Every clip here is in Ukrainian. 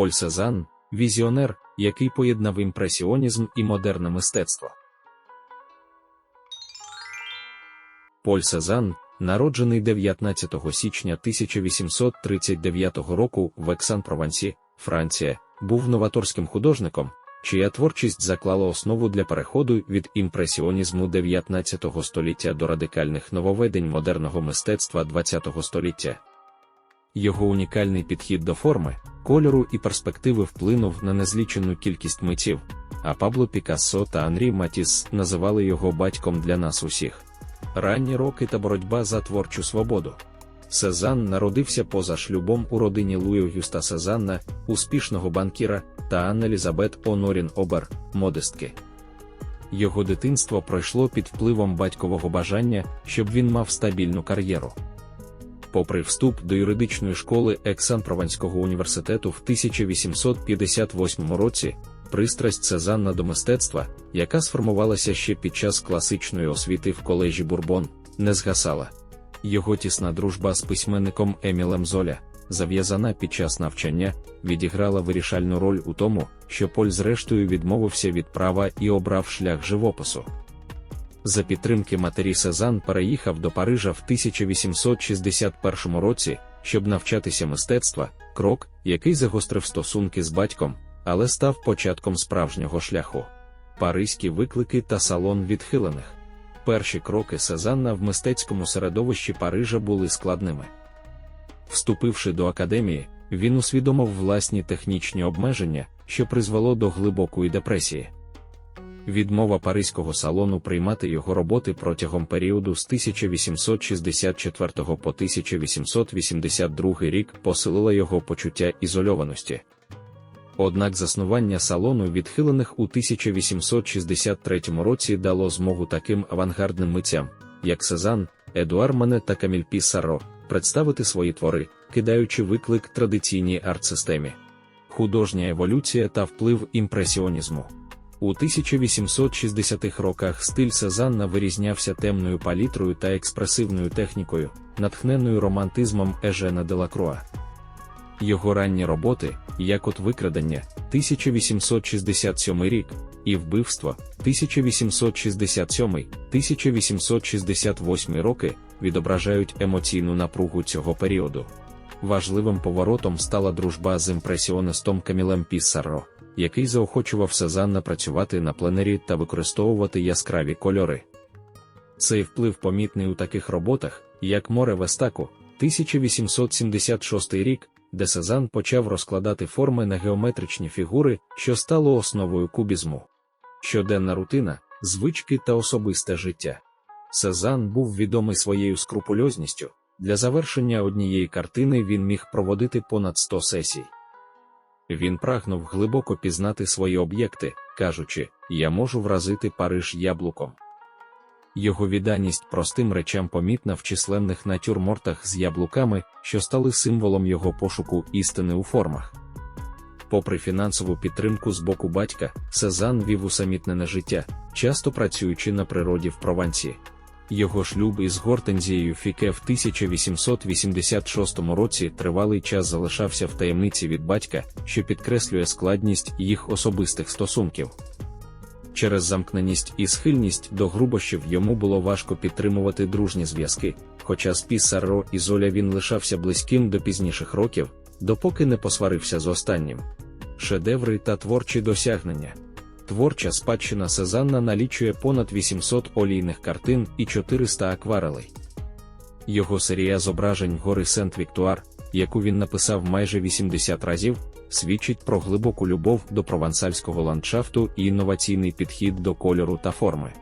Поль Сезанн – візіонер, який поєднав імпресіонізм і модерне мистецтво. Поль Сезанн, народжений 19 січня 1839 року в Ексан-Провансі, Франція, був новаторським художником, чия творчість заклала основу для переходу від імпресіонізму 19 століття до радикальних нововведень модерного мистецтва 20 століття. Його унікальний підхід до форми, кольору і перспективи вплинув на незлічену кількість митців, а Пабло Пікассо та Анрі Матіс називали його батьком для нас усіх. Ранні роки та боротьба за творчу свободу. Сезанн народився поза шлюбом у родині Луї Гюста Сезанна, успішного банкіра, та Анна Елізабет Онорін Обер, модистки. Його дитинство пройшло під впливом батькового бажання, щоб він мав стабільну кар'єру. Попри вступ до юридичної школи Ексан-Прованського університету в 1858 році, пристрасть Сезанна до мистецтва, яка сформувалася ще під час класичної освіти в колежі Бурбон, не згасала. Його тісна дружба з письменником Емілем Золя, зав'язана під час навчання, відіграла вирішальну роль у тому, що Поль зрештою відмовився від права і обрав шлях живопису. За підтримки матері Сезан переїхав до Парижа в 1861 році, щоб навчатися мистецтва, крок, який загострив стосунки з батьком, але став початком справжнього шляху. Паризькі виклики та салон відхилених. Перші кроки Сезанна в мистецькому середовищі Парижа були складними. Вступивши до академії, він усвідомив власні технічні обмеження, що призвело до глибокої депресії. Відмова Паризького салону приймати його роботи протягом періоду з 1864 по 1882 рік посилила його почуття ізольованості. Однак заснування салону відхилених у 1863 році дало змогу таким авангардним митцям, як Сезан, Едуар Мане та Каміль Піссаро, представити свої твори, кидаючи виклик традиційній арт-системі. Художня еволюція та вплив імпресіонізму. У 1860-х роках стиль Сезанна вирізнявся темною палітрою та експресивною технікою, натхненою романтизмом Ежена Делакруа. Його ранні роботи, як от викрадення, 1867 рік, і вбивство 1867-1868 роки, відображають емоційну напругу цього періоду. Важливим поворотом стала дружба з імпресіонистом Камілем Піссаро, який заохочував Сезанна працювати на пленері та використовувати яскраві кольори. Цей вплив помітний у таких роботах, як Море Вестаку, 1876 рік, де Сезанн почав розкладати форми на геометричні фігури, що стало основою кубізму. Щоденна рутина, звички та особисте життя. Сезанн був відомий своєю скрупульозністю. Для завершення однієї картини він міг проводити понад 100 сесій. Він прагнув глибоко пізнати свої об'єкти, кажучи, я можу вразити Париж яблуком. Його відданість простим речам помітна в численних натюрмортах з яблуками, що стали символом його пошуку істини у формах. Попри фінансову підтримку з боку батька, Сезанн вів усамітнене життя, часто працюючи на природі в Провансі. Його шлюб із Гортензією Фіке в 1886 році тривалий час залишався в таємниці від батька, що підкреслює складність їх особистих стосунків. Через замкненість і схильність до грубощів йому було важко підтримувати дружні зв'язки, хоча з Піссаро і Золя він лишався близьким до пізніших років, допоки не посварився з останнім. Шедеври та творчі досягнення. Творча спадщина Сезанна налічує понад 800 олійних картин і 400 акварелей. Його серія зображень гори Сент-Віктуар, яку він написав майже 80 разів, свідчить про глибоку любов до провансальського ландшафту і інноваційний підхід до кольору та форми.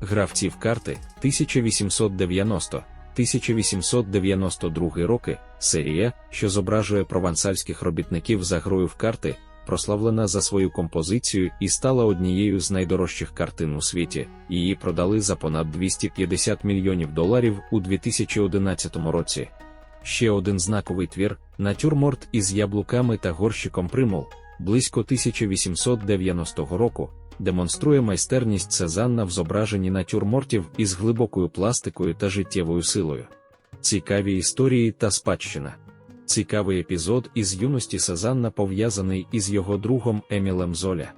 Гравці в карти 1890 1892 роки серія, що зображує провансальських робітників за грою в карти, прославлена за свою композицію і стала однією з найдорожчих картин у світі. Її продали за понад 250 мільйонів доларів у 2011 році. Ще один знаковий твір натюрморт із яблуками та горщиком примул, близько 1890 року, демонструє майстерність Сезанна в зображенні натюрмортів із глибокою пластикою та життєвою силою. Цікаві історії та спадщина. Цікавий епізод із юності Сезанна пов'язаний із його другом Емілем Золя.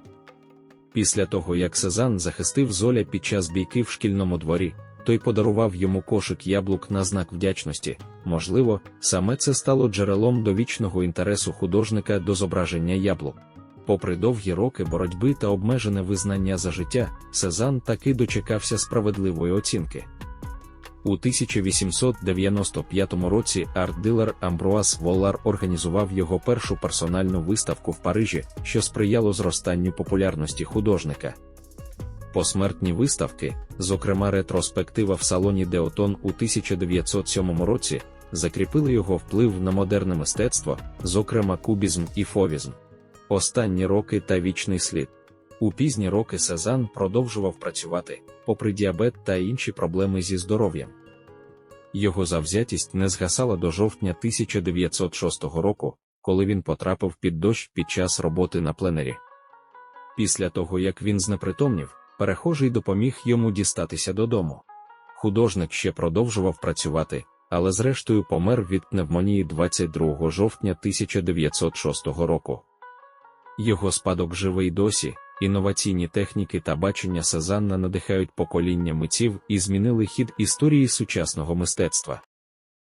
Після того, як Сезанн захистив Золя під час бійки в шкільному дворі, той подарував йому кошик яблук на знак вдячності. Можливо, саме це стало джерелом довічного інтересу художника до зображення яблук. Попри довгі роки боротьби та обмежене визнання за життя, Сезанн таки дочекався справедливої оцінки. У 1895 році арт-дилер Амбруас Волар організував його першу персональну виставку в Парижі, що сприяло зростанню популярності художника. Посмертні виставки, зокрема ретроспектива в салоні Деотон у 1907 році, закріпили його вплив на модерне мистецтво, зокрема кубізм і фовізм. Останні роки та вічний слід. У пізні роки Сезанн продовжував працювати, попри діабет та інші проблеми зі здоров'ям. Його завзятість не згасала до жовтня 1906 року, коли він потрапив під дощ під час роботи на пленері. Після того, як він знепритомнів, перехожий допоміг йому дістатися додому. Художник ще продовжував працювати, але зрештою помер від пневмонії 22 жовтня 1906 року. Його спадок живий досі, інноваційні техніки та бачення Сезанна надихають покоління митців і змінили хід історії сучасного мистецтва.